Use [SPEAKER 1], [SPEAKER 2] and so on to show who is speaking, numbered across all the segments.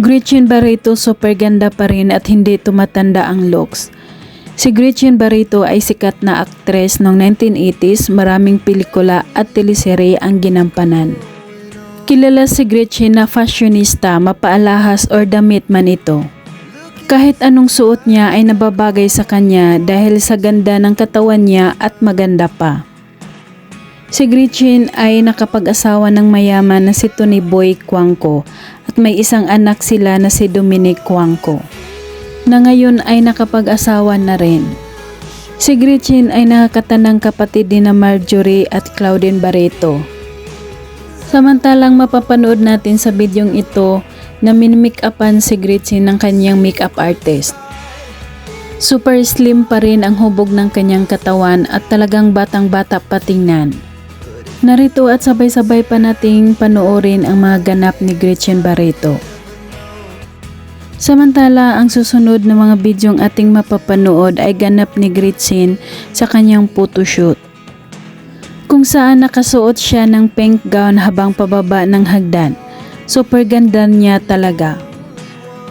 [SPEAKER 1] Gretchen Barreto super ganda pa rin at hindi tumatanda ang looks. Si Gretchen Barreto ay sikat na aktres noong 1980s, maraming pelikula at teleserye ang ginampanan. Kilala si Gretchen na fashionista, mapaalahas or damit man ito. Kahit anong suot niya ay nababagay sa kanya dahil sa ganda ng katawan niya at maganda pa. Si Gretchen ay nakapag-asawa ng mayaman na si Tony Boy at may isang anak sila na si Dominic Cuangco na ngayon ay nakapag-asawa na rin. Si Gretchen ay nakakatanang kapatid ni na Marjorie at Claudine Barreto. Samantalang mapapanood natin sa bidyong ito na minmake-upan si Gretchen ng kanyang makeup artist. Super slim pa rin ang hubog ng kanyang katawan at talagang batang-bata patingnan. Narito at sabay-sabay pa nating panoorin ang mga ganap ni Gretchen Barreto. Samantala, ang susunod na mga bidyong ating mapapanood ay ganap ni Gretchen sa kanyang photoshoot. Kung saan nakasuot siya ng pink gown habang pababa ng hagdan. Super ganda niya talaga.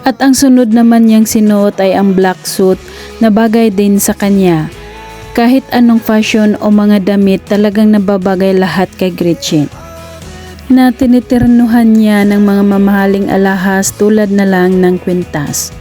[SPEAKER 1] At ang sunod naman niyang sinuot ay ang black suit na bagay din sa kanya. Kahit anong fashion o mga damit talagang nababagay lahat kay Gretchen. Na tinitirnuhan niya ng mga mamahaling alahas tulad na lang ng kwintas.